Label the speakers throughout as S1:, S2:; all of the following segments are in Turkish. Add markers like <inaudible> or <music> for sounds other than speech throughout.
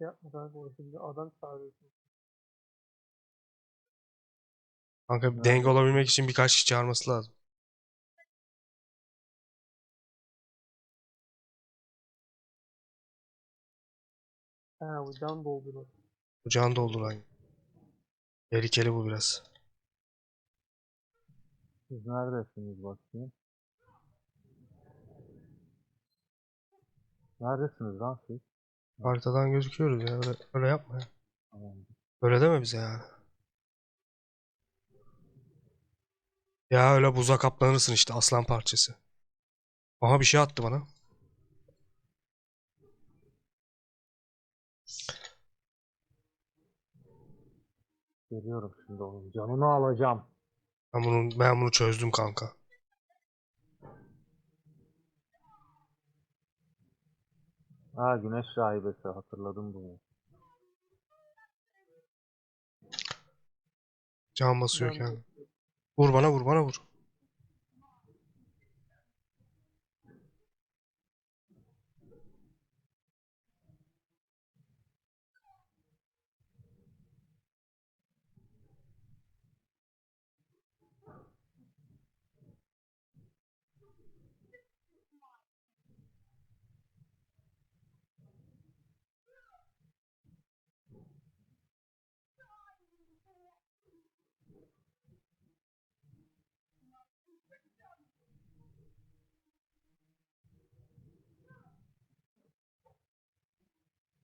S1: Şey yapma kanka de adam çağırıyorsun.
S2: Kanka bir denge olabilmek için birkaç kişi çağırması lazım.
S1: Ha bu can doldurur.
S2: Bu can dolduran. Tehlikeli bu biraz.
S3: Siz neredesiniz bakayım? Neredesiniz lan siz?
S2: Haritadan gözüküyoruz ya. Öyle, öyle yapma ya.
S3: Tamam.
S2: Öyle deme bize yani. Ya öyle buza kaplanırsın işte aslan parçası. Aha bir şey attı bana.
S3: Geliyorum şimdi onun canını alacağım.
S2: Ben bunu, ben bunu çözdüm kanka.
S3: Ha güneş rahibesi hatırladım bunu.
S2: Can basıyor
S1: Can
S2: kendi. Vur bana vur bana vur.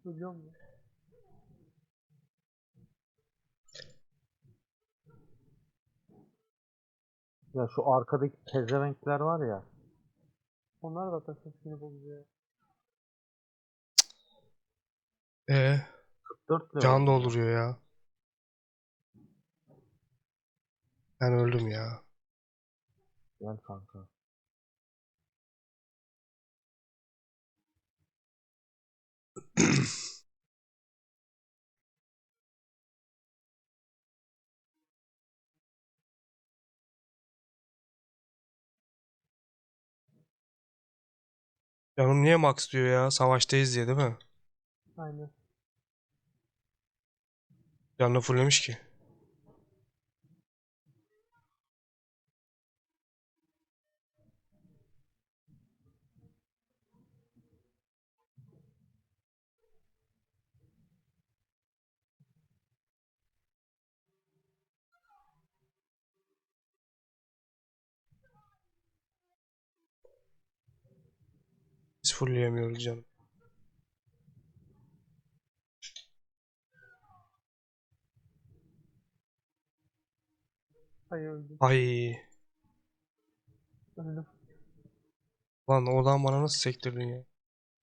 S1: Duyuyor musun?
S3: Ya şu arkadaki pezevenkler var ya.
S1: Onlar da takım sinir bozuyor.
S2: Ee,
S3: 44 level.
S2: can dolduruyor ya. Ben öldüm ya.
S3: Gel kanka.
S2: Canım niye max diyor ya? Savaştayız diye değil mi?
S1: Aynen.
S2: Canını fulllemiş ki. Fullleyemiyoruz canım.
S1: Ay öldüm.
S2: Ay.
S1: Öldüm.
S2: Lan oradan bana nasıl sektirdin ya?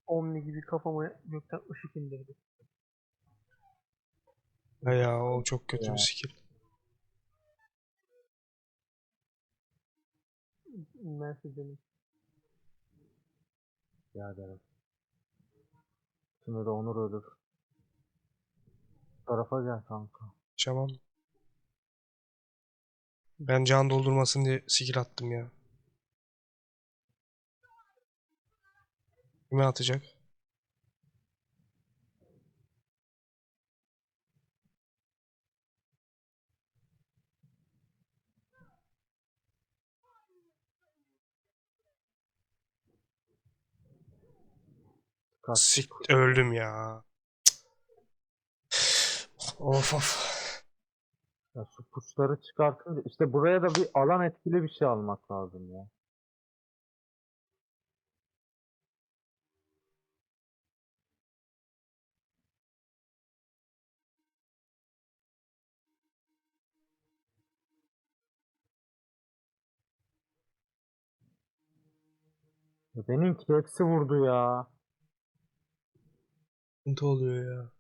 S1: Omni gibi kafama gökten ışık indirdi.
S2: Ya, ya o çok kötü
S3: Ya.
S2: bir skill.
S1: Mersi canım.
S3: Rica ederim. Şimdi de Onur ölür. Tarafa gel kanka.
S2: Tamam. Ben can doldurmasın diye skill attım ya. Kime atacak?
S3: Kaç.
S2: Sik öldüm ya. Of of.
S3: Ya şu puçları çıkartınca işte buraya da bir alan etkili bir şey almak lazım ya. Ya Benimki hepsi vurdu ya.
S2: Sıkıntı oluyor ya.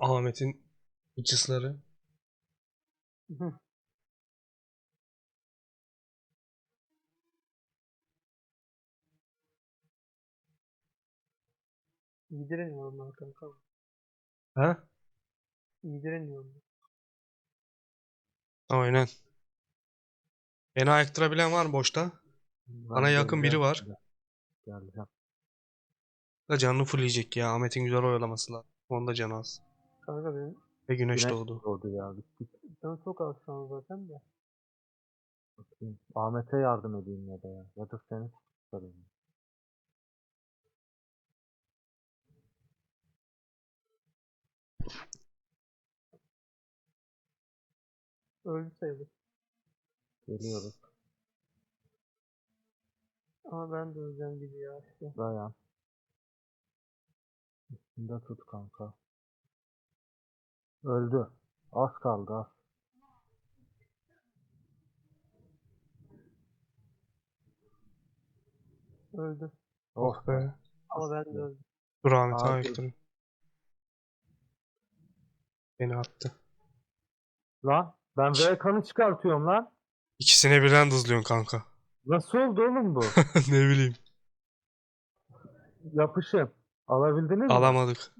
S2: Ahmet'in bıçısları.
S1: İyi direniyorum ben kanka.
S2: Ha?
S1: İyi direniyorum.
S2: Aynen. Beni ayaktırabilen var mı boşta? Bana
S3: Ben
S2: yakın biri
S3: geleceğim
S2: var.
S3: Geleceğim.
S2: Da canını fullleyecek ya. Ahmet'in güzel oyalaması lazım. Onda canı az.
S1: Kanka benim
S2: Ve güneş,
S3: Güneş
S2: doğdu.
S3: doğdu ya.
S1: Canım çok az şu an zaten de.
S3: Bakayım. Ahmet'e yardım edeyim ya da ya. Ya da seni tutarım.
S1: Öldü sayılır.
S3: Geliyoruz.
S1: Ama ben de öleceğim gibi ya işte.
S3: Dayan. Üstünde tut kanka. Öldü. Az kaldı az.
S1: Öldü.
S2: Oh be.
S1: Ama ben de öldüm.
S2: Dur Ahmet'i. Beni attı.
S3: Lan ben V kanı çıkartıyorum lan.
S2: İkisine birden dızlıyorsun kanka.
S3: Nasıl oldu oğlum bu? <laughs>
S2: ne bileyim.
S3: Yapışım. Alabildiniz mi?
S2: Alamadık.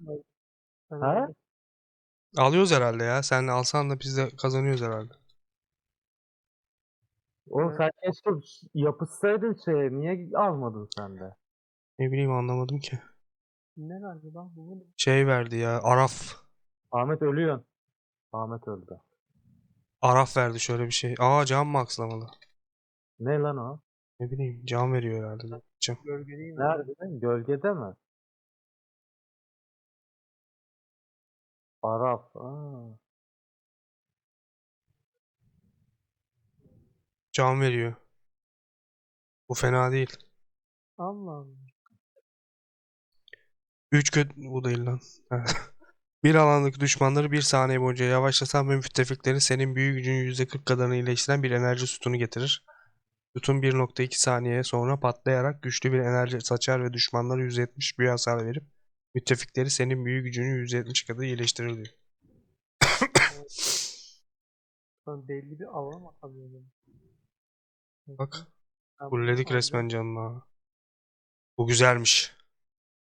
S1: Öldüm.
S2: Alıyoruz herhalde ya. Sen alsan da biz de kazanıyoruz herhalde.
S3: Oğlum sen keşke yapışsaydın şeye. Niye almadın sen de?
S2: Ne bileyim anlamadım ki.
S1: Ne verdi lan bu?
S2: Şey verdi ya. Araf.
S3: Ahmet ölüyorsun. Ahmet öldü.
S2: Araf verdi şöyle bir şey. Aa can maxlamalı.
S3: Ne lan o?
S2: Ne bileyim can veriyor herhalde. Can.
S1: Gölgeliyim.
S3: Nerede? Gölgede mi? Araf. Aa.
S2: Can veriyor. Bu fena değil.
S1: Allah Allah.
S2: 3 kötü bu değil lan. <laughs> bir alandaki düşmanları bir saniye boyunca yavaşlatan ve müttefiklerin senin büyü gücünün %40 kadarını iyileştiren bir enerji sütunu getirir. Sütun 1.2 saniye sonra patlayarak güçlü bir enerji saçar ve düşmanlara %70 büyü hasar verip müttefikleri senin büyü gücünün %70 kadar iyileştirir diyor. <coughs>
S1: Ben belli bir alan atamıyorum.
S2: Bak
S1: Ha, bu
S2: fulledik
S1: aldı.
S2: resmen canına. Bu güzelmiş.